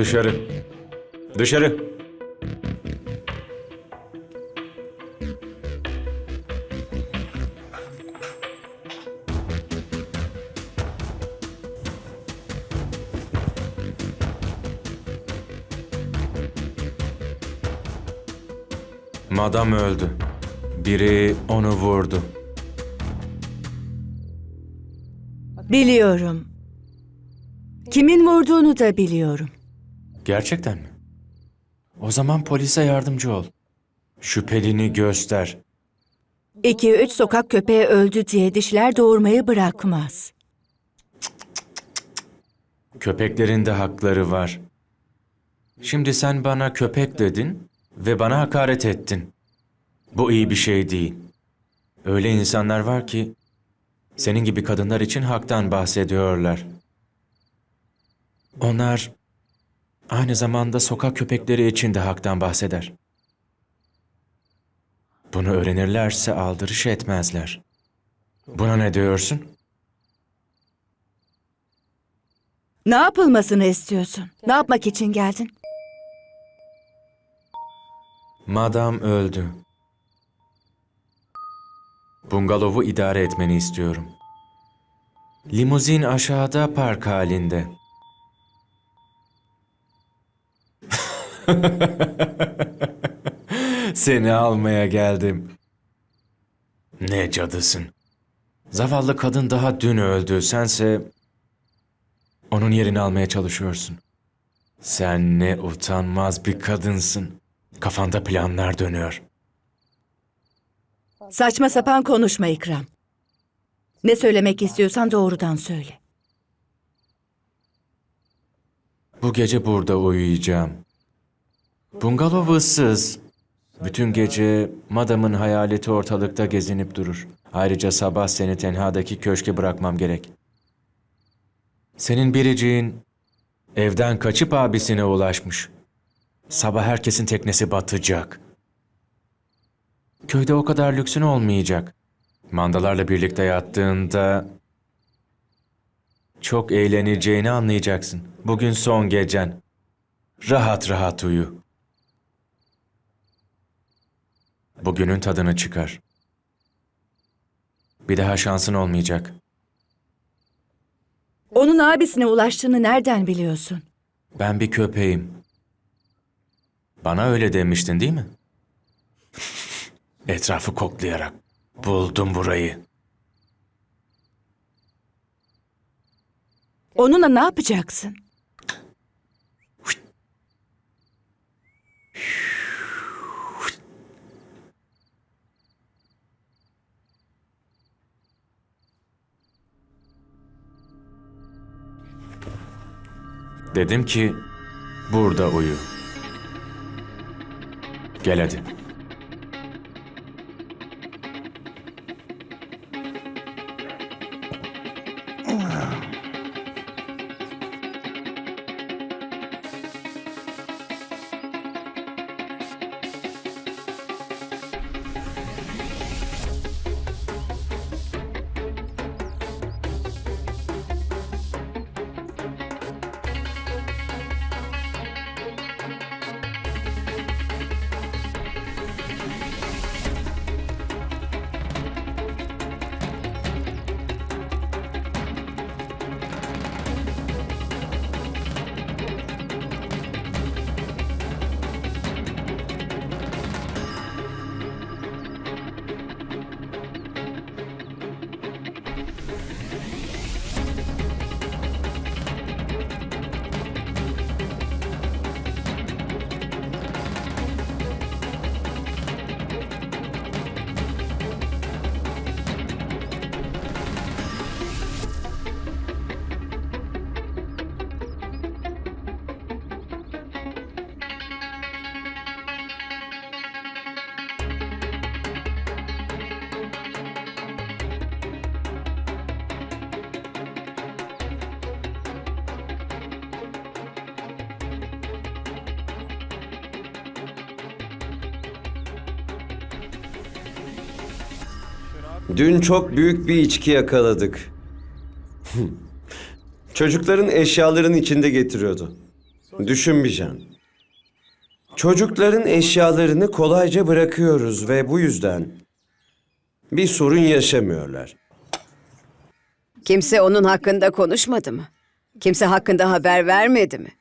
Dışarı. Dışarı. Madam öldü. Biri onu vurdu. Biliyorum. Kimin vurduğunu da biliyorum. Gerçekten mi? O zaman polise yardımcı ol. Şüphelini göster. İki üç sokak köpeği öldü diye dişler doğurmayı bırakmaz. Köpeklerin de hakları var. Şimdi sen bana köpek dedin ve bana hakaret ettin. Bu iyi bir şey değil. Öyle insanlar var ki senin gibi kadınlar için haktan bahsediyorlar. Onlar aynı zamanda sokak köpekleri için de haktan bahseder. Bunu öğrenirlerse aldırış etmezler. Buna ne diyorsun? Ne yapılmasını istiyorsun? Ne yapmak için geldin? Madam öldü. Bungalovu idare etmeni istiyorum. Limuzin aşağıda park halinde. Seni almaya geldim. Ne cadısın. Zavallı kadın daha dün öldü. Sense onun yerini almaya çalışıyorsun. Sen ne utanmaz bir kadınsın. Kafanda planlar dönüyor. Saçma sapan konuşma İkram. Ne söylemek istiyorsan doğrudan söyle. Bu gece burada uyuyacağım. Bungalov ıssız. Bütün gece madamın hayaleti ortalıkta gezinip durur. Ayrıca sabah seni tenhadaki köşke bırakmam gerek. Senin biriciğin evden kaçıp abisine ulaşmış. Sabah herkesin teknesi batacak. Köyde o kadar lüksün olmayacak. Mandalarla birlikte yattığında çok eğleneceğini anlayacaksın. Bugün son gecen. Rahat rahat uyu. Bugünün tadını çıkar. Bir daha şansın olmayacak. Onun abisine ulaştığını nereden biliyorsun? Ben bir köpeğim. Bana öyle demiştin değil mi? Etrafı koklayarak. Buldum burayı. Onunla ne yapacaksın? Dedim ki burada uyu. Gel hadi. Dün çok büyük bir içki yakaladık. Çocukların eşyaların içinde getiriyordu. Düşün Bijan. Çocukların eşyalarını kolayca bırakıyoruz ve bu yüzden bir sorun yaşamıyorlar. Kimse onun hakkında konuşmadı mı? Kimse hakkında haber vermedi mi?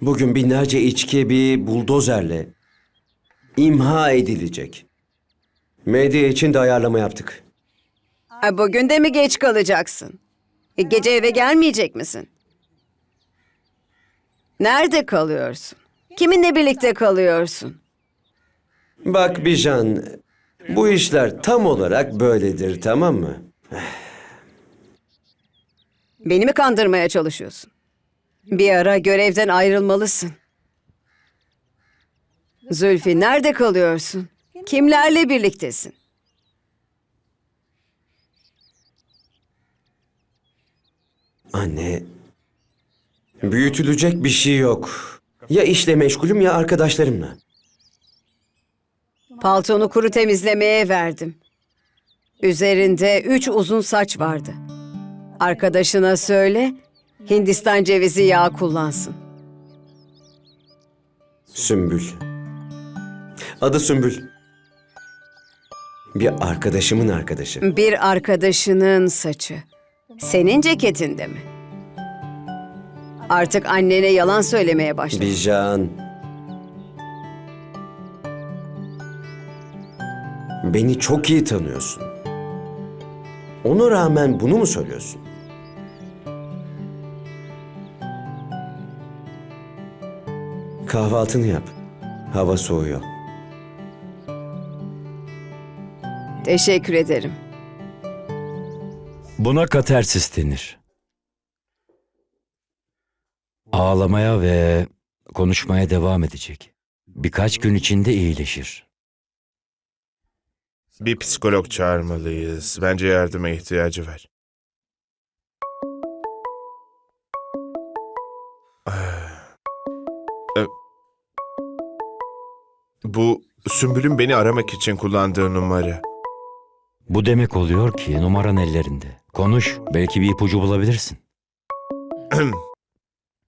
Bugün binlerce içki bir buldozerle imha edilecek. Medya için de ayarlama yaptık. Ha, bugün de mi geç kalacaksın? E, gece eve gelmeyecek misin? Nerede kalıyorsun? Kiminle birlikte kalıyorsun? Bak Bijan, bu işler tam olarak böyledir tamam mı? Beni mi kandırmaya çalışıyorsun? Bir ara görevden ayrılmalısın. Zülfü nerede kalıyorsun? Kimlerle birliktesin? Anne, büyütülecek bir şey yok. Ya işle meşgulüm ya arkadaşlarımla. Paltonu kuru temizlemeye verdim. Üzerinde üç uzun saç vardı. Arkadaşına söyle, Hindistan cevizi yağı kullansın. Sümbül. Adı Sümbül. Bir arkadaşımın arkadaşı. Bir arkadaşının saçı. Senin ceketinde mi? Artık annene yalan söylemeye başladın. Bijan. Beni çok iyi tanıyorsun. Ona rağmen bunu mu söylüyorsun? Kahvaltını yap. Hava soğuyor. Teşekkür ederim. Buna katersis denir. Ağlamaya ve konuşmaya devam edecek. Birkaç gün içinde iyileşir. Bir psikolog çağırmalıyız. Bence yardıma ihtiyacı var. Ah. Bu Sümbül'ün beni aramak için kullandığı numara. Bu demek oluyor ki numaran ellerinde. Konuş, belki bir ipucu bulabilirsin.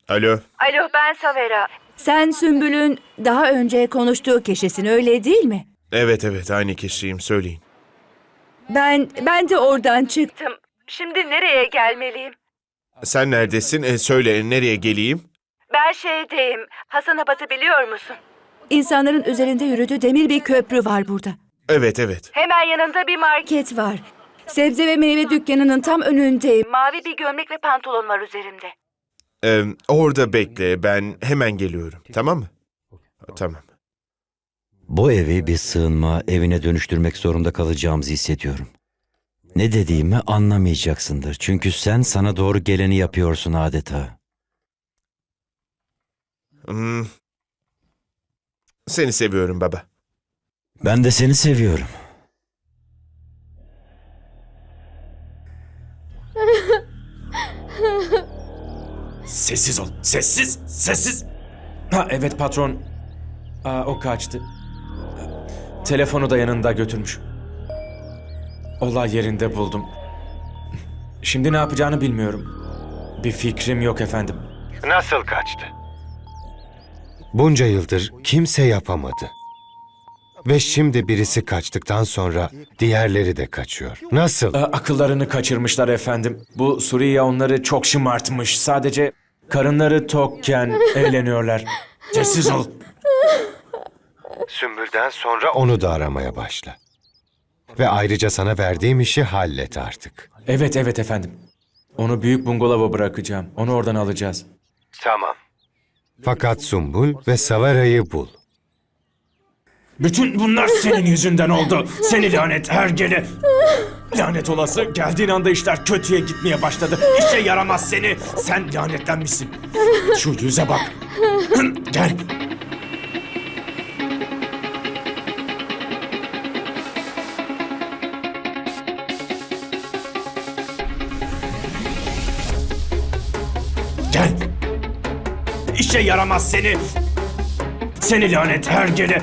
Alo, Alo ben Savera. Sen Sümbül'ün daha önce konuştuğu kişisin öyle değil mi? evet evet aynı kişiyim söyleyin. Ben ben de oradan çıktım. Şimdi nereye gelmeliyim? Sen neredesin? E, söyle nereye geleyim? Ben şeydeyim. Hasanabad'ı biliyor musun? İnsanların üzerinde yürüdüğü demir bir köprü var burada. Evet evet. Hemen yanında bir market var. Sebze ve meyve dükkanının tam önündeyim. Mavi bir gömlek ve pantolon var üzerimde. E, orada bekle ben hemen geliyorum tamam mı? Tamam. Bu evi bir sığınma evine dönüştürmek zorunda kalacağımızı hissediyorum. Ne dediğimi anlamayacaksındır. Çünkü sen sana doğru geleni yapıyorsun adeta. Hmm. Seni seviyorum baba. Ben de seni seviyorum. Sessiz ol. Sessiz. Sessiz. Ha evet patron. Aa, o kaçtı. Telefonu da yanında götürmüş. Olay yerinde buldum. Şimdi ne yapacağını bilmiyorum. Bir fikrim yok efendim. Nasıl kaçtı? Bunca yıldır kimse yapamadı. Ve şimdi birisi kaçtıktan sonra diğerleri de kaçıyor. Nasıl? Aa, akıllarını kaçırmışlar efendim. Bu Suriye onları çok şımartmış. Sadece karınları tokken eğleniyorlar. Sessiz ol. Sümbül'den sonra onu da aramaya başla. Ve ayrıca sana verdiğim işi hallet artık. Evet evet efendim. Onu büyük bungalova bırakacağım. Onu oradan alacağız. Tamam. Fakat Sumbul ve Savara'yı bul. Bütün bunlar senin yüzünden oldu. Seni lanet hergele. Lanet olası geldiğin anda işler kötüye gitmeye başladı. İşe yaramaz seni. Sen lanetlenmişsin. Şu yüze bak. Gel. Gel. İşe yaramaz seni. Seni lanet hergele.